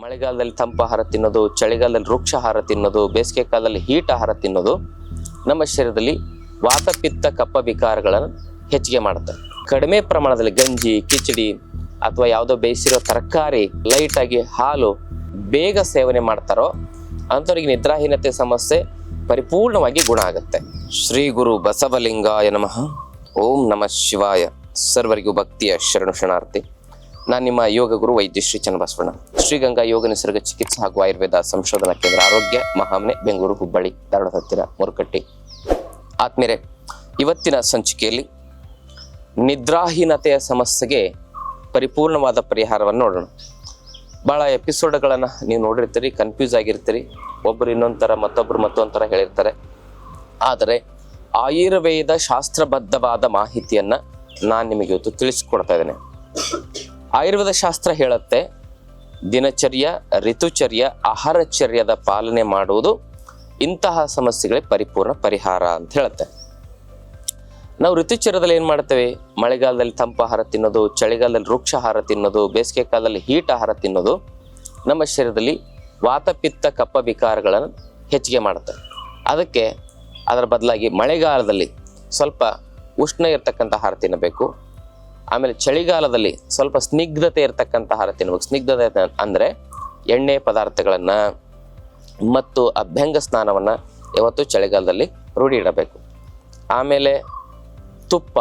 ಮಳೆಗಾಲದಲ್ಲಿ ತಂಪು ಆಹಾರ ತಿನ್ನೋದು, ಚಳಿಗಾಲದಲ್ಲಿ ವೃಕ್ಷ ಆಹಾರ ತಿನ್ನೋದು, ಬೇಸಿಗೆ ಕಾಲದಲ್ಲಿ ಹೀಟ್ ಆಹಾರ ತಿನ್ನೋದು ನಮ್ಮ ಶರೀರದಲ್ಲಿ ವಾತಪಿತ್ತ ಕಪ್ಪ ವಿಕಾರಗಳನ್ನು ಹೆಚ್ಚಿಗೆ ಮಾಡುತ್ತೆ. ಕಡಿಮೆ ಪ್ರಮಾಣದಲ್ಲಿ ಗಂಜಿ, ಕಿಚಡಿ ಅಥವಾ ಯಾವುದೋ ಬೇಯಿಸಿರೋ ತರಕಾರಿ ಲೈಟಾಗಿ ಹಾಲು ಬೇಗ ಸೇವನೆ ಮಾಡ್ತಾರೋ ಅಂಥವ್ರಿಗೆ ನಿದ್ರಾಹೀನತೆ ಸಮಸ್ಯೆ ಪರಿಪೂರ್ಣವಾಗಿ ಗುಣ ಆಗುತ್ತೆ. ಶ್ರೀ ಗುರು ಬಸವಲಿಂಗಾಯ ನಮಃ. ಓಂ ನಮಃ ಶಿವಾಯ. ಸರ್ವರಿಗೂ ಭಕ್ತಿಯ ಶರಣು ಶರಣಾರ್ಥಿ. ನಾನು ನಿಮ್ಮ ಯೋಗ ಗುರು ವೈದ್ಯ ಶ್ರೀ ಚನ್ನಬಸವಣ್ಣ. ಶ್ರೀಗಂಗಾ ಯೋಗ ನಿಸರ್ಗ ಚಿಕಿತ್ಸೆ ಹಾಗೂ ಆಯುರ್ವೇದ ಸಂಶೋಧನಾ ಕೇಂದ್ರ ಆರೋಗ್ಯ ಮಹಾಮನೆ, ಬೆಂಗಳೂರು, ಹುಬ್ಬಳ್ಳಿ, ಧಾರವಾಡ, ಹತ್ತಿರ ಮುರುಕಟ್ಟಿ ಆತ್ಮೀರೆ ಇವತ್ತಿನ ಸಂಚಿಕೆಯಲ್ಲಿ ನಿದ್ರಾಹೀನತೆಯ ಸಮಸ್ಯೆಗೆ ಪರಿಪೂರ್ಣವಾದ ಪರಿಹಾರವನ್ನು ನೋಡೋಣ. ಭಾಳ ಎಪಿಸೋಡ್ಗಳನ್ನು ನೀವು ನೋಡಿರ್ತೀರಿ ಕನ್ಫ್ಯೂಸ್ ಆಗಿರ್ತೀರಿ. ಒಬ್ಬರು ಇನ್ನೊಂದು ಥರ ಮತ್ತೊಬ್ಬರು ಮತ್ತೊಂದು ಥರ ಹೇಳಿರ್ತಾರೆ. ಆದರೆ ಆಯುರ್ವೇದ ಶಾಸ್ತ್ರಬದ್ಧವಾದ ಮಾಹಿತಿಯನ್ನು ನಾನು ನಿಮಗೆ ಇವತ್ತು ತಿಳಿಸ್ಕೊಡ್ತಾ ಇದ್ದೇನೆ. ಆಯುರ್ವೇದ ಶಾಸ್ತ್ರ ಹೇಳುತ್ತೆ, ದಿನಚರ್ಯ, ಋತುಚರ್ಯ, ಆಹಾರಚರ್ಯದ ಪಾಲನೆ ಮಾಡುವುದು ಇಂತಹ ಸಮಸ್ಯೆಗಳಿಗೆ ಪರಿಪೂರ್ಣ ಪರಿಹಾರ ಅಂತ ಹೇಳುತ್ತೆ. ನಾವು ಋತುಚರ್ಯದಲ್ಲಿ ಏನು ಮಾಡ್ತೇವೆ? ಮಳೆಗಾಲದಲ್ಲಿ ತಂಪು ಆಹಾರ ತಿನ್ನೋದು, ಚಳಿಗಾಲದಲ್ಲಿ ವೃಕ್ಷ ಆಹಾರ ತಿನ್ನೋದು, ಬೇಸಿಗೆ ಕಾಲದಲ್ಲಿ ಹೀಟ್ ಆಹಾರ ತಿನ್ನೋದು ನಮ್ಮ ಶರೀರದಲ್ಲಿ ವಾತಪಿತ್ತ ಕಪ್ಪ ವಿಕಾರಗಳನ್ನು ಹೆಚ್ಚಿಗೆ ಮಾಡುತ್ತೆ. ಅದಕ್ಕೆ ಅದರ ಬದಲಾಗಿ ಮಳೆಗಾಲದಲ್ಲಿ ಸ್ವಲ್ಪ ಉಷ್ಣ ಇರತಕ್ಕಂಥ ಆಹಾರ ತಿನ್ನಬೇಕು. ಆಮೇಲೆ ಚಳಿಗಾಲದಲ್ಲಿ ಸ್ವಲ್ಪ ಸ್ನಿಗ್ಧತೆ ಇರತಕ್ಕಂಥ ಆಹಾರ ತಿನ್ಬೇಕು. ಸ್ನಿಗ್ಧತೆ ಅಂದರೆ ಎಣ್ಣೆ ಪದಾರ್ಥಗಳನ್ನು ಮತ್ತು ಅಭ್ಯಂಗ ಸ್ನಾನವನ್ನು ಯಾವತ್ತೂ ಚಳಿಗಾಲದಲ್ಲಿ ರೂಢಿ ಇಡಬೇಕು. ಆಮೇಲೆ ತುಪ್ಪ,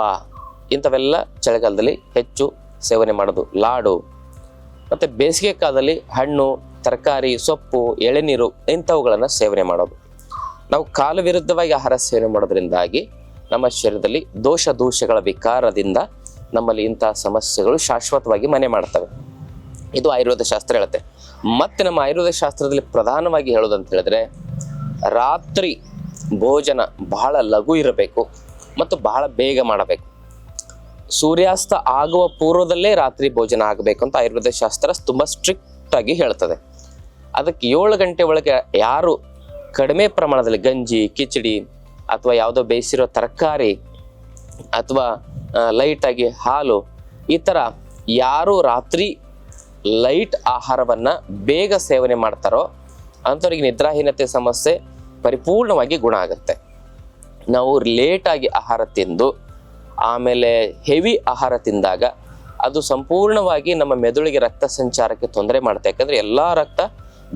ಇಂಥವೆಲ್ಲ ಚಳಿಗಾಲದಲ್ಲಿ ಹೆಚ್ಚು ಸೇವನೆ ಮಾಡೋದು. ಲಾಡು ಮತ್ತು ಬೇಸಿಗೆ ಕಾಲದಲ್ಲಿ ಹಣ್ಣು, ತರಕಾರಿ, ಸೊಪ್ಪು, ಎಳೆನೀರು ಇಂಥವುಗಳನ್ನು ಸೇವನೆ ಮಾಡೋದು. ನಾವು ಕಾಲ ವಿರುದ್ಧವಾಗಿ ಆಹಾರ ಸೇವನೆ ಮಾಡೋದ್ರಿಂದಾಗಿ ನಮ್ಮ ಶರೀರದಲ್ಲಿ ದೋಷ ದೋಷಗಳ ವಿಕಾರದಿಂದ ನಮ್ಮಲ್ಲಿ ಇಂತಹ ಸಮಸ್ಯೆಗಳು ಶಾಶ್ವತವಾಗಿ ಮನೆ ಮಾಡ್ತವೆ. ಇದು ಆಯುರ್ವೇದ ಶಾಸ್ತ್ರ ಹೇಳುತ್ತೆ. ಮತ್ತೆ ನಮ್ಮ ಆಯುರ್ವೇದ ಶಾಸ್ತ್ರದಲ್ಲಿ ಪ್ರಧಾನವಾಗಿ ಹೇಳೋದಂತ ಹೇಳಿದ್ರೆ, ರಾತ್ರಿ ಭೋಜನ ಬಹಳ ಲಘು ಇರಬೇಕು ಮತ್ತು ಬಹಳ ಬೇಗ ಮಾಡಬೇಕು. ಸೂರ್ಯಾಸ್ತ ಆಗುವ ಪೂರ್ವದಲ್ಲೇ ರಾತ್ರಿ ಭೋಜನ ಆಗಬೇಕು ಅಂತ ಆಯುರ್ವೇದ ಶಾಸ್ತ್ರ ತುಂಬ ಸ್ಟ್ರಿಕ್ಟ್ ಆಗಿ ಹೇಳ್ತದೆ. ಅದಕ್ಕೆ ಏಳು ಗಂಟೆ ಒಳಗೆ ಯಾರು ಕಡಿಮೆ ಪ್ರಮಾಣದಲ್ಲಿ ಗಂಜಿ, ಕಿಚಡಿ ಅಥವಾ ಯಾವುದೋ ಬೇಯಿಸಿರೋ ತರಕಾರಿ ಅಥವಾ ಲೈಟಾಗಿ ಹಾಲು, ಈ ಥರ ಯಾರು ರಾತ್ರಿ ಲೈಟ್ ಆಹಾರವನ್ನು ಬೇಗ ಸೇವನೆ ಮಾಡ್ತಾರೋ ಅಂಥವ್ರಿಗೆ ನಿದ್ರಾಹೀನತೆ ಸಮಸ್ಯೆ ಪರಿಪೂರ್ಣವಾಗಿ ಗುಣ ಆಗುತ್ತೆ. ನಾವು ಲೇಟಾಗಿ ಆಹಾರ ತಿಂದು, ಆಮೇಲೆ ಹೆವಿ ಆಹಾರ ತಿಂದಾಗ ಅದು ಸಂಪೂರ್ಣವಾಗಿ ನಮ್ಮ ಮೆದುಳಿಗೆ ರಕ್ತ ಸಂಚಾರಕ್ಕೆ ತೊಂದರೆ ಮಾಡುತ್ತೆ ಯಾಕಂದರೆ ಎಲ್ಲ ರಕ್ತ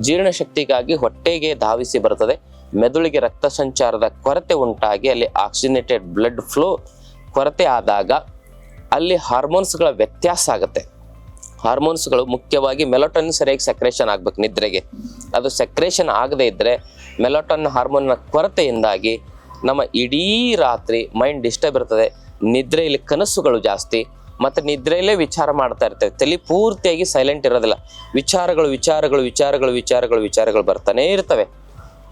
ಜೀರ್ಣಶಕ್ತಿಗಾಗಿ ಹೊಟ್ಟೆಗೆ ಧಾವಿಸಿ ಬರ್ತದೆ. ಮೆದುಳಿಗೆ ರಕ್ತ ಸಂಚಾರದ ಕೊರತೆ ಉಂಟಾಗಿ ಅಲ್ಲಿ ಆಕ್ಸಿಜನೇಟೆಡ್ ಬ್ಲಡ್ ಫ್ಲೋ ಕೊರತೆ ಆದಾಗ ಅಲ್ಲಿ ಹಾರ್ಮೋನ್ಸ್ಗಳ ವ್ಯತ್ಯಾಸ ಆಗುತ್ತೆ. ಹಾರ್ಮೋನ್ಸ್ಗಳು ಮುಖ್ಯವಾಗಿ ಮೆಲೋಟನ್ ಸರಿಯಾಗಿ ಸೆಕ್ರೇಷನ್ ಆಗ್ಬೇಕು ನಿದ್ರೆಗೆ. ಅದು ಸೆಕ್ರೇಷನ್ ಆಗದೇ ಇದ್ದರೆ ಮೆಲೋಟನ್ ಹಾರ್ಮೋನ್ನ ಕೊರತೆಯಿಂದಾಗಿ ನಮ್ಮ ಇಡೀ ರಾತ್ರಿ ಮೈಂಡ್ ಡಿಸ್ಟರ್ಬ್ ಇರ್ತದೆ. ನಿದ್ರೆಯಲ್ಲಿ ಕನಸುಗಳು ಜಾಸ್ತಿ, ಮತ್ತು ನಿದ್ರೆಯಲ್ಲೇ ವಿಚಾರ ಮಾಡ್ತಾ ಇರ್ತೇವೆ. ತಲೆ ಪೂರ್ತಿಯಾಗಿ ಸೈಲೆಂಟ್ ಇರೋದಿಲ್ಲ. ವಿಚಾರಗಳು ವಿಚಾರಗಳು ವಿಚಾರಗಳು ವಿಚಾರಗಳು ವಿಚಾರಗಳು ಬರ್ತಾನೆ ಇರ್ತವೆ.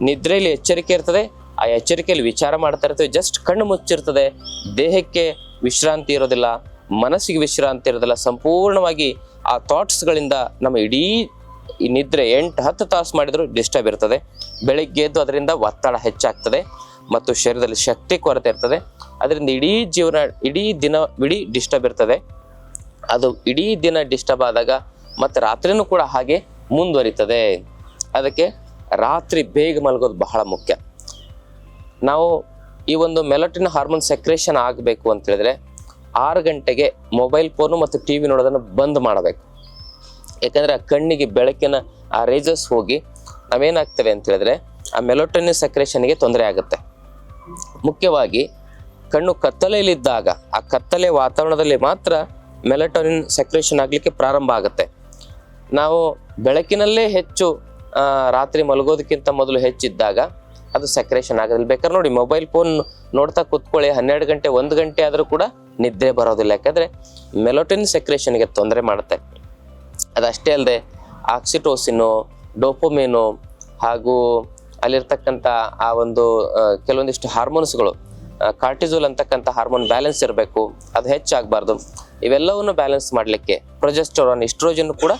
ನಿದ್ರೆಯಲ್ಲಿ ಎಚ್ಚರಿಕೆ ಇರ್ತದೆ ಆ ಎಚ್ಚರಿಕೆಯಲ್ಲಿ ವಿಚಾರ ಮಾಡ್ತಾ ಇರ್ತೇವೆ. ಜಸ್ಟ್ ಕಣ್ಣು ಮುಚ್ಚಿರ್ತದೆ. ದೇಹಕ್ಕೆ ವಿಶ್ರಾಂತಿ ಇರೋದಿಲ್ಲ, ಮನಸ್ಸಿಗೆ ವಿಶ್ರಾಂತಿ ಇರೋದಿಲ್ಲ. ಸಂಪೂರ್ಣವಾಗಿ ಆ ಥಾಟ್ಸ್ಗಳಿಂದ ನಮ್ಮ ಇಡೀ ನಿದ್ರೆ ಎಂಟು, ಹತ್ತು ತಾಸು ಮಾಡಿದರೂ ಡಿಸ್ಟರ್ಬ್ ಇರ್ತದೆ. ಬೆಳಿಗ್ಗೆ ಎದ್ದು ಅದರಿಂದ ಒತ್ತಡ ಹೆಚ್ಚಾಗ್ತದೆ ಮತ್ತು ಶರೀರದಲ್ಲಿ ಶಕ್ತಿ ಕೊರತೆ ಇರ್ತದೆ. ಅದರಿಂದ ಇಡೀ ಜೀವನ, ಇಡೀ ದಿನ ಇಡೀ ಡಿಸ್ಟರ್ಬ್ ಇರ್ತದೆ. ಅದು ಇಡೀ ದಿನ ಡಿಸ್ಟರ್ಬ್ ಆದಾಗ ಮತ್ತು ರಾತ್ರಿನೂ ಕೂಡ ಹಾಗೆ ಮುಂದುವರಿತದೆ. ಅದಕ್ಕೆ ರಾತ್ರಿ ಬೇಗ ಮಲಗೋದು ಬಹಳ ಮುಖ್ಯ. ನಾವು ಈ ಒಂದು ಮೆಲಟಿನ್ ಹಾರ್ಮೋನ್ ಸೆಕ್ರೇಷನ್ ಆಗಬೇಕು ಅಂತ ಹೇಳಿದ್ರೆ ಆರು ಗಂಟೆಗೆ ಮೊಬೈಲ್ ಫೋನು ಮತ್ತು ಟಿ ವಿ ನೋಡೋದನ್ನು ಬಂದ್ ಮಾಡಬೇಕು. ಯಾಕಂದರೆ ಆ ಕಣ್ಣಿಗೆ ಬೆಳಕಿನ ಆ ರೇಜಸ್ ಹೋಗಿ ನಾವೇನಾಗ್ತವೆ ಅಂತ ಹೇಳಿದ್ರೆ ಆ ಮೆಲೋಟನಿನ್ ಸೆಕ್ರೇಷನ್ಗೆ ತೊಂದರೆ ಆಗುತ್ತೆ. ಮುಖ್ಯವಾಗಿ ಕಣ್ಣು ಕತ್ತಲೆಯಲ್ಲಿದ್ದಾಗ ಆ ಕತ್ತಲೆ ವಾತಾವರಣದಲ್ಲಿ ಮಾತ್ರ ಮೆಲಟೋನಿನ್ ಸೆಕ್ರೇಷನ್ ಆಗಲಿಕ್ಕೆ ಪ್ರಾರಂಭ ಆಗುತ್ತೆ. ನಾವು ಬೆಳಕಿನಲ್ಲೇ ಹೆಚ್ಚು ರಾತ್ರಿ ಮಲಗೋದಕ್ಕಿಂತ ಮೊದಲು ಹೆಚ್ಚಿದ್ದಾಗ ಅದು ಸೆಕ್ರೇಷನ್ ಆಗೋದಿಲ್ಲ. ಬೇಕಾದ್ರೆ ನೋಡಿ ಮೊಬೈಲ್ ಫೋನ್ ನೋಡ್ತಾ ಕೂತ್ಕೊಳ್ಳಿ, ಹನ್ನೆರಡು ಗಂಟೆ, ಒಂದು ಗಂಟೆ ಆದರೂ ಕೂಡ ನಿದ್ದೆ ಬರೋದಿಲ್ಲ. ಯಾಕಂದರೆ ಮೆಲೋಟಿನ್ ಸೆಕ್ರೇಷನ್ಗೆ ತೊಂದರೆ ಮಾಡುತ್ತೆ. ಅದಷ್ಟೇ ಅಲ್ಲದೆ ಆಕ್ಸಿಟೋಸಿನು ಡೋಪೋಮೇನು ಹಾಗೂ ಅಲ್ಲಿರ್ತಕ್ಕಂಥ ಆ ಒಂದು ಕೆಲವೊಂದಿಷ್ಟು ಹಾರ್ಮೋನ್ಸ್ಗಳು ಕಾರ್ಟಿಸೋಲ್ ಅಂತಕ್ಕಂಥ ಹಾರ್ಮೋನ್ ಬ್ಯಾಲೆನ್ಸ್ ಇರಬೇಕು. ಅದು ಹೆಚ್ಚಾಗಬಾರ್ದು. ಇವೆಲ್ಲವನ್ನು ಬ್ಯಾಲೆನ್ಸ್ ಮಾಡಲಿಕ್ಕೆ ಪ್ರೊಜೆಸ್ಟೋರಾನ್ ಇಸ್ಟ್ರೋಜನ್ ಕೂಡ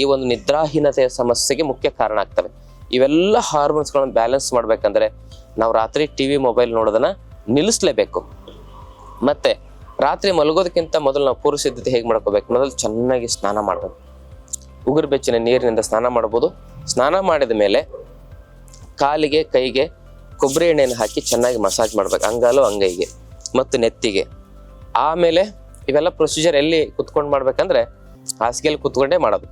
ಈ ಒಂದು ನಿದ್ರಾಹೀನತೆಯ ಸಮಸ್ಯೆಗೆ ಮುಖ್ಯ ಕಾರಣ ಆಗ್ತವೆ. ಇವೆಲ್ಲ ಹಾರ್ಮೋನ್ಸ್ಗಳನ್ನು ಬ್ಯಾಲೆನ್ಸ್ ಮಾಡಬೇಕಂದ್ರೆ ನಾವು ರಾತ್ರಿ ಟಿ ವಿ ಮೊಬೈಲ್ ನೋಡೋದನ್ನ ನಿಲ್ಲಿಸ್ಲೇಬೇಕು. ಮತ್ತೆ ರಾತ್ರಿ ಮಲಗೋದಕ್ಕಿಂತ ಮೊದಲು ನಾವು ಪೂರ್ವ ಸಿದ್ಧತೆ ಹೇಗೆ ಮಾಡ್ಕೋಬೇಕು? ಮೊದಲು ಚೆನ್ನಾಗಿ ಸ್ನಾನ ಮಾಡಬೇಕು. ಉಗುರು ಬೆಚ್ಚಿನ ನೀರಿನಿಂದ ಸ್ನಾನ ಮಾಡ್ಬೋದು. ಸ್ನಾನ ಮಾಡಿದ ಮೇಲೆ ಕಾಲಿಗೆ, ಕೈಗೆ ಕೊಬ್ಬರಿ ಎಣ್ಣೆಯನ್ನು ಹಾಕಿ ಚೆನ್ನಾಗಿ ಮಸಾಜ್ ಮಾಡ್ಬೇಕು. ಅಂಗಾಲು, ಅಂಗೈಗೆ ಮತ್ತು ನೆತ್ತಿಗೆ. ಆಮೇಲೆ ಇವೆಲ್ಲ ಪ್ರೊಸೀಜರ್ ಎಲ್ಲಿ ಕುತ್ಕೊಂಡು ಮಾಡ್ಬೇಕಂದ್ರೆ ಹಾಸಿಗೆಯಲ್ಲಿ ಕುತ್ಕೊಂಡೇ ಮಾಡೋದು.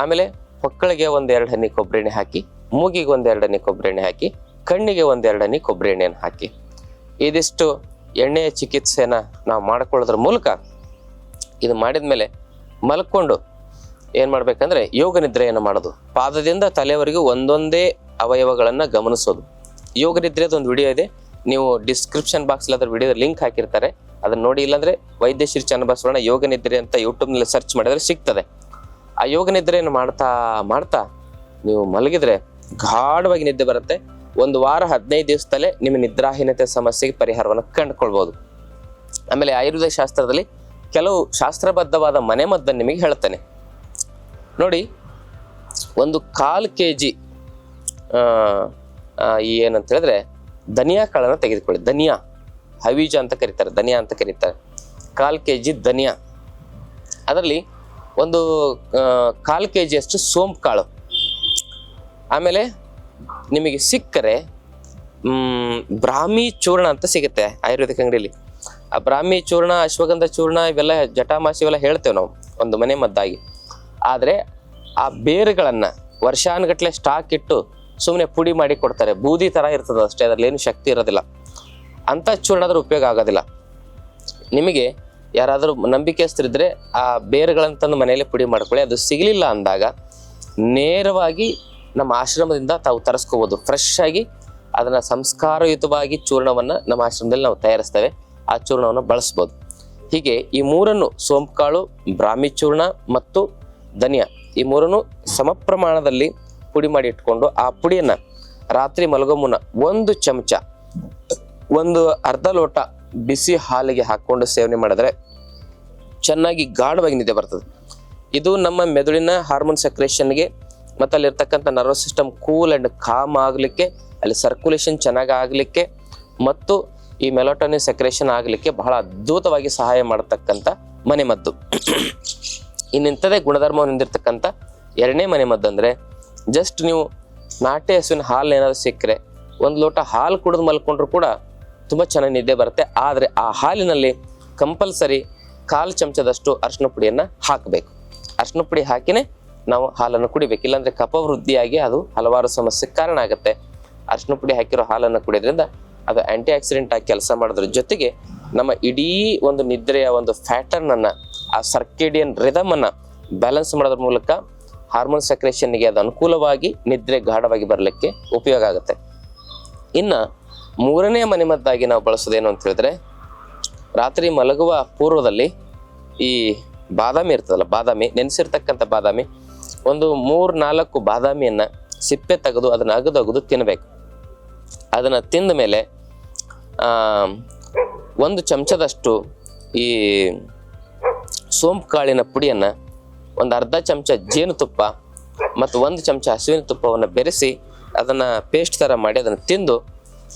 ಆಮೇಲೆ ಹೊಕ್ಕಳಿಗೆ ಒಂದ್ ಎರಡು ಹನಿ ಕೊಬ್ಬರಿ ಎಣ್ಣೆ ಹಾಕಿ ಮೂಗಿಗೆ ಒಂದೆರಡನೇ ಕೊಬ್ಬರಿ ಎಣ್ಣೆ ಹಾಕಿ, ಕಣ್ಣಿಗೆ ಒಂದೆರಡನೇ ಕೊಬ್ಬರಿ ಎಣ್ಣೆಯನ್ನು ಹಾಕಿ. ಇದಿಷ್ಟು ಎಣ್ಣೆಯ ಚಿಕಿತ್ಸೆನ ನಾವು ಮಾಡ್ಕೊಳ್ಳೋದ್ರ ಮೂಲಕ ಇದು ಮಾಡಿದ ಮೇಲೆ ಮಲ್ಕೊಂಡು ಏನು ಮಾಡ್ಬೇಕಂದ್ರೆ ಯೋಗ ನಿದ್ರೆಯನ್ನು ಮಾಡೋದು. ಪಾದದಿಂದ ತಲೆವರೆಗೂ ಒಂದೊಂದೇ ಅವಯವಗಳನ್ನು ಗಮನಿಸೋದು. ಯೋಗ ನಿದ್ರೆದು ಒಂದು ವಿಡಿಯೋ ಇದೆ. ನೀವು ಡಿಸ್ಕ್ರಿಪ್ಷನ್ ಬಾಕ್ಸ್ ಅದರ ವಿಡಿಯೋ ಲಿಂಕ್ ಹಾಕಿರ್ತಾರೆ. ಅದನ್ನ ನೋಡಿ, ಇಲ್ಲಾಂದ್ರೆ ವೈದ್ಯಶ್ರೀ ಚನ್ನಬಸವಣ್ಣ ಯೋಗ ನಿದ್ರೆ ಅಂತ ಯೂಟ್ಯೂಬ್ನಲ್ಲಿ ಸರ್ಚ್ ಮಾಡಿದ್ರೆ ಸಿಗ್ತದೆ. ಆ ಯೋಗ ನಿದ್ರೆಯನ್ನು ಮಾಡ್ತಾ ಮಾಡ್ತಾ ನೀವು ಮಲಗಿದ್ರೆ ಗಾಢವಾಗಿ ನಿದ್ದೆ ಬರುತ್ತೆ. ಒಂದು ವಾರ, ಹದಿನೈದು ದಿವಸದಲ್ಲೇ ನಿಮ್ಮ ನಿದ್ರಾಹೀನತೆ ಸಮಸ್ಯೆಗೆ ಪರಿಹಾರವನ್ನು ಕಂಡುಕೊಳ್ಬಹುದು ಆಮೇಲೆ ಆಯುರ್ವೇದ ಶಾಸ್ತ್ರದಲ್ಲಿ ಕೆಲವು ಶಾಸ್ತ್ರಬದ್ಧವಾದ ಮನೆಮದ್ದನ್ನು ನಿಮಗೆ ಹೇಳ್ತೇನೆ. ನೋಡಿ, ಒಂದು ಕಾಲು ಕೆ ಜಿ ಏನಂತ ಹೇಳಿದ್ರೆ ಧನಿಯಾ ಕಾಳನ್ನು ತೆಗೆದುಕೊಳ್ಳಿ. ಧನಿಯಾ, ಹವೀಜ ಅಂತ ಕರೀತಾರೆ, ಧನಿಯಾ ಅಂತ ಕರೀತಾರೆ. ಕಾಲು ಕೆ ಜಿ ಧನಿಯಾ. ಅದರಲ್ಲಿ ಒಂದು ಕಾಲು ಕೆ ಜಿಯಷ್ಟು ಸೋಂಪು ಕಾಳು. ಆಮೇಲೆ ನಿಮಗೆ ಸಿಕ್ಕರೆ ಬ್ರಾಹ್ಮಿ ಚೂರ್ಣ ಅಂತ ಸಿಗುತ್ತೆ ಆಯುರ್ವೇದಿಕ್ ಅಂಗಡಿಯಲ್ಲಿ ಆ ಬ್ರಾಹ್ಮಿ ಚೂರ್ಣ, ಅಶ್ವಗಂಧ ಚೂರ್ಣ ಇವೆಲ್ಲ ಜಟಾಮಾಸಿ ಇವೆಲ್ಲ ಹೇಳ್ತೇವೆ ನಾವು ಒಂದು ಮನೆ ಮದ್ದಾಗಿ. ಆದರೆ ಆ ಬೇರುಗಳನ್ನು ವರ್ಷಾನುಗಟ್ಲೆ ಸ್ಟಾಕ್ ಇಟ್ಟು ಸುಮ್ಮನೆ ಪುಡಿ ಮಾಡಿ ಕೊಡ್ತಾರೆ. ಬೂದಿ ಥರ ಇರ್ತದೆ ಅಷ್ಟೇ ಅದರಲ್ಲಿ ಏನು ಶಕ್ತಿ ಇರೋದಿಲ್ಲ. ಅಂಥ ಚೂರ್ಣ ಅದ್ರ ಉಪಯೋಗ ಆಗೋದಿಲ್ಲ. ನಿಮಗೆ ಯಾರಾದರೂ ನಂಬಿಕೆಸ್ತರಿದ್ರೆ ಆ ಬೇರುಗಳನ್ನು ತಂದು ಮನೆಯಲ್ಲೇ ಪುಡಿ ಮಾಡ್ಕೊಳ್ಳಿ. ಅದು ಸಿಗಲಿಲ್ಲ ಅಂದಾಗ ನೇರವಾಗಿ ನಮ್ಮ ಆಶ್ರಮದಿಂದ ತಾವು ತರಿಸ್ಕೋಬಹುದು ಫ್ರೆಶ್ ಆಗಿ ಅದನ್ನ ಸಂಸ್ಕಾರಯುತವಾಗಿ ಚೂರ್ಣವನ್ನ ನಮ್ಮ ಆಶ್ರಮದಲ್ಲಿ ನಾವು ತಯಾರಿಸ್ತೇವೆ. ಆ ಚೂರ್ಣವನ್ನು ಬಳಸ್ಬೋದು. ಹೀಗೆ ಈ ಮೂರನ್ನು ಸೋಂಪುಕಾಳು ಬ್ರಾಹ್ಮಿ ಚೂರ್ಣ ಮತ್ತು ಧನಿಯಾ ಈ ಮೂರನ್ನು ಸಮ ಪ್ರಮಾಣದಲ್ಲಿ ಪುಡಿ ಮಾಡಿ ಇಟ್ಕೊಂಡು ಆ ಪುಡಿಯನ್ನ ರಾತ್ರಿ ಮಲಗೋ ಮುನ್ನ ಒಂದು ಚಮಚ, ಒಂದು ಅರ್ಧ ಲೋಟ ಬಿಸಿ ಹಾಲಿಗೆ ಹಾಕೊಂಡು ಸೇವನೆ ಮಾಡಿದ್ರೆ ಚೆನ್ನಾಗಿ ಗಾಢವಾಗಿ ನಿದ್ದೆ ಬರ್ತದೆ. ಇದು ನಮ್ಮ ಮೆದುಳಿನ ಹಾರ್ಮೋನ್ ಸಕ್ರೇಷನ್ಗೆ ಮತ್ತು ಅಲ್ಲಿರ್ತಕ್ಕಂಥ nervous system cool and calm ಆಗಲಿಕ್ಕೆ, ಅಲ್ಲಿ ಸರ್ಕ್ಯುಲೇಷನ್ ಚೆನ್ನಾಗಿ ಆಗಲಿಕ್ಕೆ ಮತ್ತು ಈ ಮೆಲೋಟೋನಿನ್ ಸೆಕ್ರೇಷನ್ ಆಗಲಿಕ್ಕೆ ಬಹಳ ಅದ್ಭುತವಾಗಿ ಸಹಾಯ ಮಾಡತಕ್ಕಂಥ ಮನೆಮದ್ದು ಇನ್ನಿಂಥದೇ ಗುಣಧರ್ಮವನ್ನು ಹೊಂದಿರತಕ್ಕಂಥ ಎರಡನೇ ಮನೆಮದ್ದು ಅಂದರೆ ಜಸ್ಟ್ ನೀವು ನಾಟಿ ಹಸುವಿನ ಹಾಲು ಏನಾದ್ರು ಸಿಕ್ಕರೆ, ಒಂದು ಲೋಟ ಹಾಲು ಕುಡಿದು ಮಲ್ಕೊಂಡ್ರು ಕೂಡ ತುಂಬ ಚೆನ್ನಾಗಿ ನಿದ್ದೆ ಬರುತ್ತೆ. ಆದರೆ ಆ ಹಾಲಿನಲ್ಲಿ ಕಂಪಲ್ಸರಿ ಕಾಲು ಚಮಚದಷ್ಟು ಅರ್ಶಿನ ಪುಡಿಯನ್ನು ಹಾಕಬೇಕು. ಅರ್ಶಿನ ಪುಡಿ ಹಾಕಿನೇ ನಾವು ಹಾಲನ್ನು ಕುಡಿಬೇಕು. ಇಲ್ಲಾಂದ್ರೆ ಕಪ ವೃದ್ಧಿಯಾಗಿ ಅದು ಹಲವಾರು ಸಮಸ್ಯೆಗೆ ಕಾರಣ ಆಗುತ್ತೆ. ಅರ್ಶಿನ ಪುಡಿ ಹಾಕಿರೋ ಹಾಲನ್ನು ಕುಡಿಯೋದ್ರಿಂದ ಅದು ಆಂಟಿ ಆಕ್ಸಿಡೆಂಟ್ ಆಗಿ ಕೆಲಸ ಮಾಡೋದ್ರ ಜೊತೆಗೆ ನಮ್ಮ ಇಡೀ ಒಂದು ನಿದ್ರೆಯ ಒಂದು ಫ್ಯಾಟರ್ನ್ ಅನ್ನ, ಆ ಸರ್ಕೇಡಿಯನ್ ರಿದಮ್ ಅನ್ನ ಬ್ಯಾಲೆನ್ಸ್ ಮಾಡೋದ್ರ ಮೂಲಕ ಹಾರ್ಮೋನ್ ಸೆಕ್ರೇಷನ್ಗೆ ಅದು ಅನುಕೂಲವಾಗಿ ನಿದ್ರೆ ಗಾಢವಾಗಿ ಬರಲಿಕ್ಕೆ ಉಪಯೋಗ ಆಗುತ್ತೆ. ಇನ್ನ ಮೂರನೇ ಮನೆಮದ್ದಾಗಿ ನಾವು ಬಳಸೋದೇನು ಅಂತ ಹೇಳಿದ್ರೆ, ರಾತ್ರಿ ಮಲಗುವ ಪೂರ್ವದಲ್ಲಿ ಈ ಬಾದಾಮಿ ಇರ್ತದಲ್ಲ, ಬಾದಾಮಿ, ನೆನೆಸಿರ್ತಕ್ಕಂಥ ಬಾದಾಮಿ ಒಂದು ಮೂರ್ ನಾಲ್ಕು ಬಾದಾಮಿಯನ್ನ ಸಿಪ್ಪೆ ತೆಗೆದು ಅದನ್ನ ಅಗದು ಅಗದು ತಿನ್ನಬೇಕು ಅದನ್ನ ತಿಂದ ಮೇಲೆ ಆ, ಒಂದು ಚಮಚದಷ್ಟು ಈ ಸೋಂಪು ಕಾಳಿನ ಪುಡಿಯನ್ನ ಒಂದು ಅರ್ಧ ಚಮಚ ಜೇನುತುಪ್ಪ ಮತ್ತು ಒಂದು ಚಮಚ ಹಸುವಿನ ತುಪ್ಪವನ್ನು ಬೆರೆಸಿ ಅದನ್ನ ಪೇಸ್ಟ್ ಥರ ಮಾಡಿ ಅದನ್ನು ತಿಂದು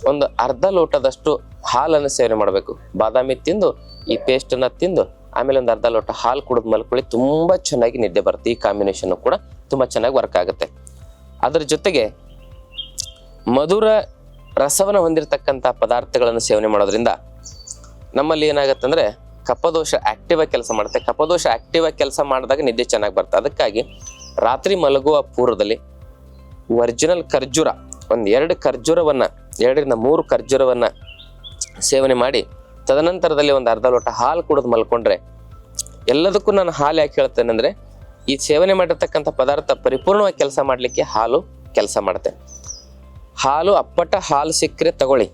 ಒಂದು ಅರ್ಧ ಲೋಟದಷ್ಟು ಹಾಲನ್ನು ಸೇವನೆ ಮಾಡಬೇಕು. ಬಾದಾಮಿ ತಿಂದು ಈ ಪೇಸ್ಟನ್ನು ತಿಂದು ಆಮೇಲೆ ಒಂದು ಅರ್ಧ ಲೋಟ ಹಾಲು ಕುಡಿದು ಮಲ್ಕೊಳ್ಳಿ ತುಂಬ ಚೆನ್ನಾಗಿ ನಿದ್ದೆ ಬರುತ್ತೆ. ಈ ಕಾಂಬಿನೇಷನ್ ಕೂಡ ತುಂಬ ಚೆನ್ನಾಗಿ ವರ್ಕ್ ಆಗುತ್ತೆ. ಅದರ ಜೊತೆಗೆ ಮಧುರ ರಸವನ್ನು ಹೊಂದಿರತಕ್ಕಂಥ ಪದಾರ್ಥಗಳನ್ನು ಸೇವನೆ ಮಾಡೋದ್ರಿಂದ ನಮ್ಮಲ್ಲಿ ಏನಾಗುತ್ತೆ ಅಂದರೆ ಕಪದೋಷ ಆಕ್ಟಿವ್ ಆಗಿ ಕೆಲಸ ಮಾಡುತ್ತೆ. ಕಪದೋಷ ಆಕ್ಟಿವ್ ಆಗಿ ಕೆಲಸ ಮಾಡಿದಾಗ ನಿದ್ದೆ ಚೆನ್ನಾಗಿ ಬರುತ್ತೆ. ಅದಕ್ಕಾಗಿ ರಾತ್ರಿ ಮಲಗುವ ಪೂರ್ವದಲ್ಲಿ ಒರಿಜಿನಲ್ ಖರ್ಜೂರ ಒಂದು ಎರಡು ಖರ್ಜೂರವನ್ನು, ಎರಡರಿಂದ ಮೂರು ಖರ್ಜೂರವನ್ನು ಸೇವನೆ ಮಾಡಿ ತದನಂತರದಲ್ಲಿ ಒಂದು ಅರ್ಧ ಲೋಟ ಹಾಲು ಕುಡಿದು ಮಲ್ಕೊಂಡ್ರೆ ಎಲ್ಲದಕ್ಕೂ ನಾನು ಹಾಲು ಯಾಕೆ ಹೇಳ್ತೇನೆ ಅಂದ್ರೆ ಈ ಸೇವನೆ ಮಾಡಿರ್ತಕ್ಕಂಥ ಪದಾರ್ಥ ಪರಿಪೂರ್ಣವಾಗಿ ಕೆಲಸ ಮಾಡಲಿಕ್ಕೆ ಹಾಲು ಕೆಲಸ ಮಾಡುತ್ತೆ. ಹಾಲು ಅಪ್ಪಟ ಹಾಲು ಸಿಕ್ಕರೆ ತಗೊಳ್ಳಿ.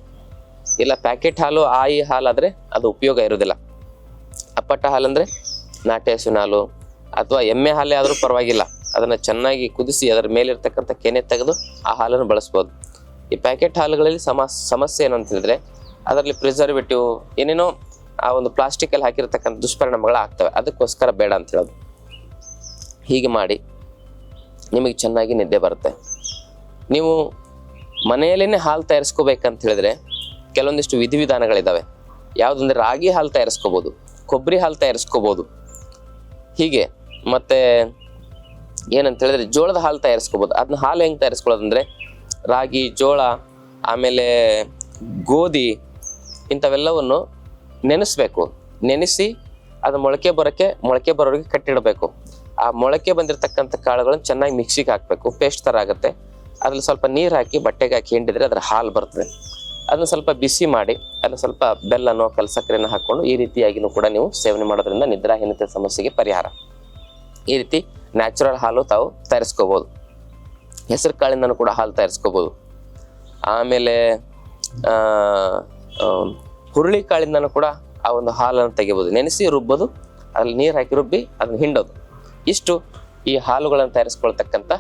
ಇಲ್ಲ ಪ್ಯಾಕೆಟ್ ಹಾಲು, ಆಯಿ ಹಾಲು ಆದ್ರೆ ಅದು ಉಪಯೋಗ ಇರೋದಿಲ್ಲ ಅಪ್ಪಟ ಹಾಲು ಅಂದ್ರೆ ನಾಟಿ ಹಸುವಿನ ಹಾಲು ಅಥವಾ ಎಮ್ಮೆ ಹಾಲೇ ಆದ್ರೂ ಪರವಾಗಿಲ್ಲ. ಅದನ್ನ ಚೆನ್ನಾಗಿ ಕುದಿಸಿ ಅದರ ಮೇಲಿರ್ತಕ್ಕಂಥ ಕೆನೆ ತೆಗೆದು ಆ ಹಾಲನ್ನು ಬಳಸ್ಬೋದು. ಈ ಪ್ಯಾಕೆಟ್ ಹಾಲುಗಳಲ್ಲಿ ಸಮ, ಸಮಸ್ಯೆ ಏನಂತ ಹೇಳಿದ್ರೆ ಅದರಲ್ಲಿ ಪ್ರಿಸರ್ವೇಟಿವ್ ಏನೇನೋ ಆ ಒಂದು ಪ್ಲಾಸ್ಟಿಕ್ ಅಲ್ಲಿ ಹಾಕಿರ್ತಕ್ಕಂಥ ದುಷ್ಪರಿಣಾಮಗಳು ಆಗ್ತವೆ. ಅದಕ್ಕೋಸ್ಕರ ಬೇಡ ಅಂತ ಹೇಳೋದು. ಹೀಗೆ ಮಾಡಿ ನಿಮಗೆ ಚೆನ್ನಾಗಿ ನಿದ್ದೆ ಬರುತ್ತೆ. ನೀವು ಮನೆಯಲ್ಲೇ ಹಾಲು ತಯಾರಿಸ್ಕೋಬೇಕಂತ ಹೇಳಿದ್ರೆ ಕೆಲವೊಂದಿಷ್ಟು ವಿಧಿವಿಧಾನಗಳಿದ್ದಾವೆ ಯಾವುದಂದ್ರೆ ರಾಗಿ ಹಾಲು ತಯಾರಿಸ್ಕೋಬೋದು, ಕೊಬ್ಬರಿ ಹಾಲು ತಯಾರಿಸ್ಕೋಬೋದು. ಹೀಗೆ ಮತ್ತೆ ಏನಂತ ಹೇಳಿದ್ರೆ ಜೋಳದ ಹಾಲು ತಯಾರಿಸ್ಕೋಬೋದು. ಅದನ್ನ ಹಾಲು ಹೆಂಗೆ ತಯಾರಿಸ್ಕೊಳ್ಳೋದಂದ್ರೆ ರಾಗಿ, ಜೋಳ, ಆಮೇಲೆ ಗೋಧಿ ಇಂಥವೆಲ್ಲವನ್ನು ನೆನೆಸ್ಬೇಕು. ನೆನೆಸಿ ಅದು ಮೊಳಕೆ ಬರೋಕ್ಕೆ, ಮೊಳಕೆ ಬರೋರಿಗೆ ಕಟ್ಟಿಡಬೇಕು. ಆ ಮೊಳಕೆ ಬಂದಿರತಕ್ಕಂಥ ಕಾಳುಗಳನ್ನು ಚೆನ್ನಾಗಿ ಮಿಕ್ಸಿಗೆ ಹಾಕಬೇಕು. ಪೇಸ್ಟ್ ಥರ ಆಗುತ್ತೆ. ಅದ್ರಲ್ಲಿ ಸ್ವಲ್ಪ ನೀರು ಹಾಕಿ, ಬಟ್ಟೆಗೆ ಹಾಕಿ ಹಿಂಡಿದ್ರೆ ಅದ್ರ ಹಾಲು ಬರ್ತದೆ. ಅದನ್ನು ಸ್ವಲ್ಪ ಬಿಸಿ ಮಾಡಿ ಅದನ್ನ ಸ್ವಲ್ಪ ಬೆಲ್ಲನೋ ಕಲ್ ಸಕ್ಕರೆನ ಹಾಕೊಂಡು ಈ ರೀತಿಯಾಗಿನೂ ಕೂಡ ನೀವು ಸೇವನೆ ಮಾಡೋದ್ರಿಂದ ನಿದ್ರಾಹೀನತೆ ಸಮಸ್ಯೆಗೆ ಪರಿಹಾರ. ಈ ರೀತಿ ನ್ಯಾಚುರಲ್ ಹಾಲು ತಾವು ತಯಾರಿಸ್ಕೋಬೋದು. ಹೆಸರು ಕಾಳಿಂದನೂ ಕೂಡ ಹಾಲು ತಯಾರಿಸ್ಕೋಬೋದು. ಆಮೇಲೆ ಹುರುಳಿ ಕಾಳಿಂದನೂ ಕೂಡ ಆ ಒಂದು ಹಾಲನ್ನು ತೆಗಿಬೋದು. ನೆನೆಸಿ ರುಬ್ಬೋದು ಅಲ್ಲಿ ನೀರು ಹಾಕಿ ರುಬ್ಬಿ ಅದನ್ನ ಹಿಂಡೋದು. ಇಷ್ಟು ಈ ಹಾಲುಗಳನ್ನು ತಯಾರಿಸ್ಕೊಳ್ತಕ್ಕಂಥ,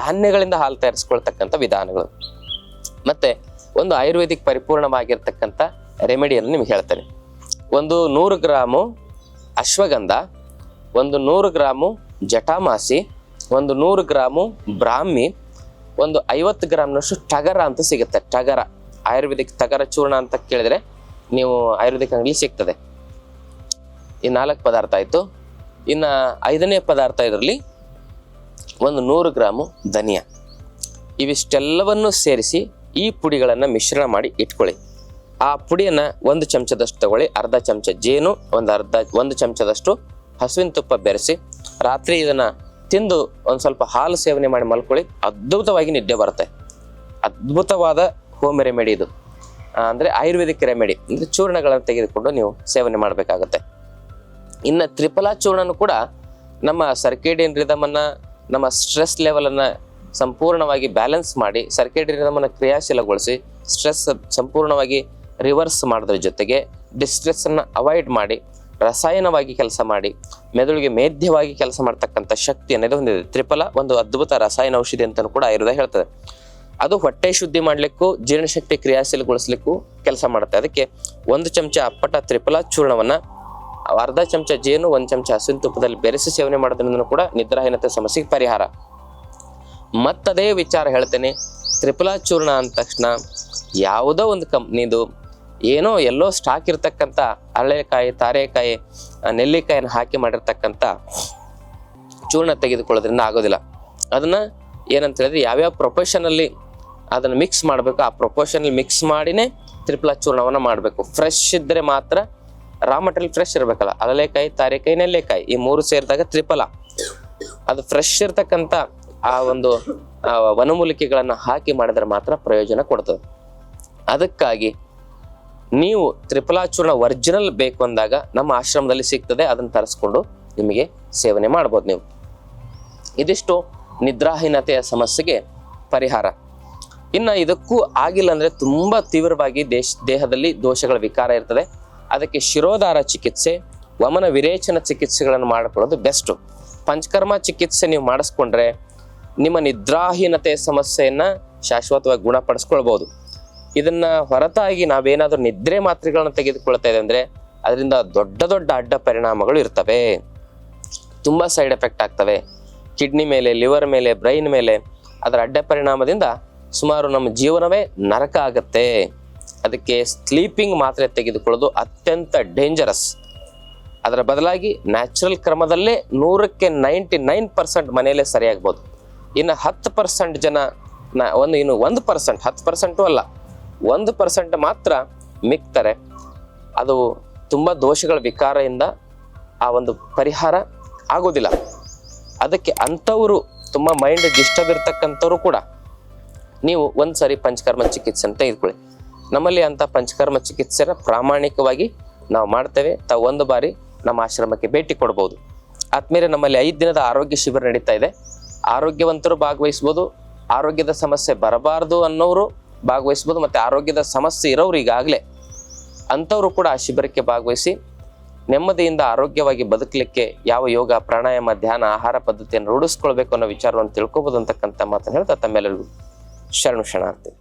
ಧಾನ್ಯಗಳಿಂದ ಹಾಲು ತಯಾರಿಸ್ಕೊಳ್ತಕ್ಕಂಥ ವಿಧಾನಗಳು. ಮತ್ತೆ ಒಂದು ಆಯುರ್ವೇದಿಕ್ ಪರಿಪೂರ್ಣವಾಗಿರ್ತಕ್ಕಂಥ ರೆಮಿಡಿಯನ್ನು ನಿಮ್ಗೆ ಹೇಳ್ತೇನೆ. ಒಂದು ನೂರು ಗ್ರಾಮು ಅಶ್ವಗಂಧ, ಒಂದು ನೂರು ಗ್ರಾಮು ಜಟಾಮಾಸಿ, ಒಂದು ನೂರು ಗ್ರಾಮು ಬ್ರಾಹ್ಮಿ, ಒಂದು ಐವತ್ತು ಗ್ರಾಮ್ನಷ್ಟು ಟಗರ ಅಂತ ಸಿಗುತ್ತೆ, ಟಗರ. ಆಯುರ್ವೇದಿಕ್ ತಗರ ಚೂರ್ಣ ಅಂತ ಕೇಳಿದ್ರೆ ನೀವು ಆಯುರ್ವೇದಿಕ್ ಅಂಗಡಿ ಸಿಗ್ತದೆ. ಈ ನಾಲ್ಕು ಪದಾರ್ಥ ಆಯಿತು. ಇನ್ನು ಐದನೇ ಪದಾರ್ಥ ಇದರಲ್ಲಿ ಒಂದು ನೂರು ಗ್ರಾಮು ಧನಿಯಾ. ಇವಿಷ್ಟೆಲ್ಲವನ್ನು ಸೇರಿಸಿ ಈ ಪುಡಿಗಳನ್ನು ಮಿಶ್ರಣ ಮಾಡಿ ಇಟ್ಕೊಳ್ಳಿ. ಆ ಪುಡಿಯನ್ನು ಒಂದು ಚಮಚದಷ್ಟು ತಗೊಳ್ಳಿ, ಅರ್ಧ ಚಮಚ ಜೇನು, ಒಂದು ಅರ್ಧ, ಒಂದು ಚಮಚದಷ್ಟು ಹಸುವಿನ ತುಪ್ಪ ಬೆರೆಸಿ, ರಾತ್ರಿ ಇದನ್ನು ತಿಂದು ಒಂದು ಸ್ವಲ್ಪ ಹಾಲು ಸೇವನೆ ಮಾಡಿ ಮಲ್ಕೊಳ್ಳಿ, ಅದ್ಭುತವಾಗಿ ನಿದ್ದೆ ಬರುತ್ತೆ. ಅದ್ಭುತವಾದ ಹೋಮ್ ರೆಮಿಡಿ ಇದು. ಅಂದರೆ ಆಯುರ್ವೇದಿಕ್ ರೆಮಿಡಿ ಅಂದರೆ ಚೂರ್ಣಗಳನ್ನು ತೆಗೆದುಕೊಂಡು ನೀವು ಸೇವನೆ ಮಾಡಬೇಕಾಗುತ್ತೆ. ಇನ್ನು ತ್ರಿಫಲಾ ಚೂರ್ಣನು ಕೂಡ ನಮ್ಮ ಸರ್ಕೇಡಿಯನ್ ರಿದಮನ್ನು ನಮ್ಮ ಸ್ಟ್ರೆಸ್ ಲೆವೆಲನ್ನು ಸಂಪೂರ್ಣವಾಗಿ ಬ್ಯಾಲೆನ್ಸ್ ಮಾಡಿ ಸರ್ಕೇಡಿಯನ್ ರಿದಮನ್ನು ಕ್ರಿಯಾಶೀಲಗೊಳಿಸಿ ಸ್ಟ್ರೆಸ್ ಸಂಪೂರ್ಣವಾಗಿ ರಿವರ್ಸ್ ಮಾಡೋದ್ರ ಜೊತೆಗೆ ಡಿಸ್ಟ್ರೆಸ್ಸನ್ನು ಅವಾಯ್ಡ್ ಮಾಡಿ, ರಸಾಯನವಾಗಿ ಕೆಲಸ ಮಾಡಿ, ಮೆದುಳಿಗೆ ಮೇಧ್ಯವಾಗಿ ಕೆಲಸ ಮಾಡ್ತಕ್ಕಂಥ ಶಕ್ತಿ ಅನ್ನೋದು ಹೊಂದಿದೆ. ತ್ರಿಫಲ ಒಂದು ಅದ್ಭುತ ರಸಾಯನ ಔಷಧಿ ಅಂತಲೂ ಕೂಡ ಆಯುರ್ವೇದ ಹೇಳ್ತದೆ. ಅದು ಹೊಟ್ಟೆ ಶುದ್ಧಿ ಮಾಡ್ಲಿಕ್ಕೂ, ಜೀರ್ಣಶಕ್ತಿ ಕ್ರಿಯಾಶೀಲಗೊಳಿಸ್ಲಿಕ್ಕೂ ಕೆಲಸ ಮಾಡುತ್ತೆ. ಅದಕ್ಕೆ ಒಂದು ಚಮಚ ಅಪ್ಪಟ ತ್ರಿಫಲ ಚೂರ್ಣವನ್ನ, ಅರ್ಧ ಚಮಚ ಜೇನು, ಒಂದು ಚಮಚ ಹಸುವಿನ ತುಪ್ಪದಲ್ಲಿ ಬೆರೆಸಿ ಸೇವನೆ ಮಾಡೋದ್ರಿಂದ ಕೂಡ ನಿದ್ರಾಹೀನತೆ ಸಮಸ್ಯೆಗೆ ಪರಿಹಾರ. ಮತ್ತದೇ ವಿಚಾರ ಹೇಳ್ತೇನೆ, ತ್ರಿಫಲ ಚೂರ್ಣ ಅಂದ ತಕ್ಷಣ ಯಾವುದೋ ಒಂದು ಕಂಪ್ನಿದು ಏನೋ ಎಲ್ಲೋ ಸ್ಟಾಕ್ ಇರ್ತಕ್ಕಂಥ ಹಳೆಕಾಯಿ ತಾರೆಕಾಯಿ ನೆಲ್ಲಿಕಾಯಿನ ಹಾಕಿ ಮಾಡಿರ್ತಕ್ಕಂಥ ಚೂರ್ಣ ತೆಗೆದುಕೊಳ್ಳೋದ್ರಿಂದ ಆಗೋದಿಲ್ಲ. ಅದನ್ನ ಏನಂತ ಹೇಳಿದ್ರೆ ಯಾವ್ಯಾವ ಪ್ರೊಫೆಷನಲ್ಲಿ ಅದನ್ನು ಮಿಕ್ಸ್ ಮಾಡಬೇಕು. ಆ ಪ್ರೊಫೆಷನಲ್ಲಿ ಮಿಕ್ಸ್ ಮಾಡಿನೇ ತ್ರಿಪಲ ಚೂರ್ಣವನ್ನು ಮಾಡಬೇಕು. ಫ್ರೆಶ್ ಇದ್ದರೆ ಮಾತ್ರ ರಾ ಮಟೀರಿಯಲ್ ಫ್ರೆಶ್ ಇರಬೇಕಲ್ಲ. ಅಲಲೇಕಾಯಿ ತಾರೆಕಾಯಿ ನೆಲ್ಲೆಕಾಯಿ ಈ ಮೂರು ಸೇರಿದಾಗ ತ್ರಿಪಲ ಅದು ಫ್ರೆಶ್ ಇರ್ತಕ್ಕಂಥ ಆ ಒಂದು ವನಮೂಲಿಕೆಗಳನ್ನು ಹಾಕಿ ಮಾಡಿದ್ರೆ ಮಾತ್ರ ಪ್ರಯೋಜನ ಕೊಡ್ತದೆ. ಅದಕ್ಕಾಗಿ ನೀವು ತ್ರಿಪಲಾಚೂರ್ಣ ಒರಿಜಿನಲ್ ಬೇಕು ಅಂದಾಗ ನಮ್ಮ ಆಶ್ರಮದಲ್ಲಿ ಸಿಗ್ತದೆ. ಅದನ್ನು ತರಿಸ್ಕೊಂಡು ನಿಮಗೆ ಸೇವನೆ ಮಾಡ್ಬೋದು ನೀವು. ಇದಿಷ್ಟು ನಿದ್ರಾಹೀನತೆಯ ಸಮಸ್ಯೆಗೆ ಪರಿಹಾರ. ಇನ್ನು ಇದಕ್ಕೂ ಆಗಿಲ್ಲ ಅಂದರೆ ತುಂಬ ತೀವ್ರವಾಗಿ ದೇಶ ದೇಹದಲ್ಲಿ ದೋಷಗಳ ವಿಕಾರ ಇರ್ತದೆ. ಅದಕ್ಕೆ ಶಿರೋಧಾರ ಚಿಕಿತ್ಸೆ, ವಮನ ವಿರೇಚನ ಚಿಕಿತ್ಸೆಗಳನ್ನು ಮಾಡಿಕೊಳ್ಳೋದು ಬೆಸ್ಟು ಪಂಚಕರ್ಮ ಚಿಕಿತ್ಸೆ ನೀವು ಮಾಡಿಸ್ಕೊಂಡ್ರೆ ನಿಮ್ಮ ನಿದ್ರಾಹೀನತೆ ಸಮಸ್ಯೆಯನ್ನು ಶಾಶ್ವತವಾಗಿ ಗುಣಪಡಿಸ್ಕೊಳ್ಬೋದು. ಇದನ್ನ ಹೊರತಾಗಿ ನಾವೇನಾದರೂ ನಿದ್ರೆ ಮಾತ್ರೆಗಳನ್ನ ತೆಗೆದುಕೊಳ್ತಾ ಇದೆ ಅಂದ್ರೆ ಅದರಿಂದ ದೊಡ್ಡ ದೊಡ್ಡ ಅಡ್ಡ ಪರಿಣಾಮಗಳು ಇರ್ತವೆ. ತುಂಬಾ ಸೈಡ್ ಎಫೆಕ್ಟ್ ಆಗ್ತವೆ. ಕಿಡ್ನಿ ಮೇಲೆ ಲಿವರ್ ಮೇಲೆ ಬ್ರೈನ್ ಮೇಲೆ ಅದರ ಅಡ್ಡ ಪರಿಣಾಮದಿಂದ ಸುಮಾರು ನಮ್ಮ ಜೀವನವೇ ನರಕ ಆಗತ್ತೆ. ಅದಕ್ಕೆ ಸ್ಲೀಪಿಂಗ್ ಮಾತ್ರೆ ತೆಗೆದುಕೊಳ್ಳೋದು ಅತ್ಯಂತ ಡೇಂಜರಸ್ ಅದರ ಬದಲಾಗಿ ನ್ಯಾಚುರಲ್ ಕ್ರಮದಲ್ಲೇ ನೂರಕ್ಕೆ ನೈಂಟಿ ನೈನ್ ಪರ್ಸೆಂಟ್ ಮನೆಯಲ್ಲೇ ಸರಿಯಾಗ್ಬೋದು. ಇನ್ನು ಹತ್ತು ಪರ್ಸೆಂಟ್ ಜನ ನ- ಒಂದು, ಇನ್ನು ಒಂದು ಪರ್ಸೆಂಟ್ ಹತ್ತು ಪರ್ಸೆಂಟು ಅಲ್ಲ, ಒಂದು ಪರ್ಸೆಂಟ್ ಮಾತ್ರ ಮಿಕ್ತಾರೆ. ಅದು ತುಂಬ ದೋಷಗಳ ವಿಕಾರದಿಂದ ಆ ಒಂದು ಪರಿಹಾರ ಆಗೋದಿಲ್ಲ. ಅದಕ್ಕೆ ಅಂಥವರು ತುಂಬ ಮೈಂಡ್ ಡಿಸ್ಟರ್ಬ್ ಇರ್ತಕ್ಕಂಥವ್ರು ಕೂಡ ನೀವು ಒಂದು ಸಾರಿ ಪಂಚಕರ್ಮ ಚಿಕಿತ್ಸೆ ಅಂತ ಇದ್ಕೊಳ್ಳಿ ನಮ್ಮಲ್ಲಿ ಅಂತ ಪಂಚಕರ್ಮ ಚಿಕಿತ್ಸೆನ ಪ್ರಾಮಾಣಿಕವಾಗಿ ನಾವು ಮಾಡ್ತೇವೆ. ತಾವು ಒಂದು ಬಾರಿ ನಮ್ಮ ಆಶ್ರಮಕ್ಕೆ ಭೇಟಿ ಕೊಡ್ಬೋದು. ಆದ್ಮೇಲೆ ನಮ್ಮಲ್ಲಿ ಐದು ದಿನದ ಆರೋಗ್ಯ ಶಿಬಿರ ನಡೀತಾ ಇದೆ. ಆರೋಗ್ಯವಂತರು ಭಾಗವಹಿಸ್ಬೋದು. ಆರೋಗ್ಯದ ಸಮಸ್ಯೆ ಬರಬಾರ್ದು ಅನ್ನೋರು ಭಾಗವಹಿಸ್ಬೋದು ಮತ್ತು ಆರೋಗ್ಯದ ಸಮಸ್ಯೆ ಇರೋರು ಈಗಾಗಲೇ ಅಂಥವರು ಕೂಡ ಆ ಶಿಬಿರಕ್ಕೆ ಭಾಗವಹಿಸಿ ನೆಮ್ಮದಿಯಿಂದ ಆರೋಗ್ಯವಾಗಿ ಬದುಕಲಿಕ್ಕೆ ಯಾವ ಯೋಗ, ಪ್ರಾಣಾಯಾಮ, ಧ್ಯಾನ, ಆಹಾರ ಪದ್ಧತಿಯನ್ನು ರೂಢಿಸ್ಕೊಳ್ಬೇಕು ಅನ್ನೋ ವಿಚಾರವನ್ನು ತಿಳ್ಕೊಬೋದು ಅಂತಕ್ಕಂಥ ಮಾತನ್ನು ಹೇಳ್ತಾ ತಮ್ಮೆಲ್ಲರಿಗೂ. ಶರಣು ಶರಣಾರ್ಥಿ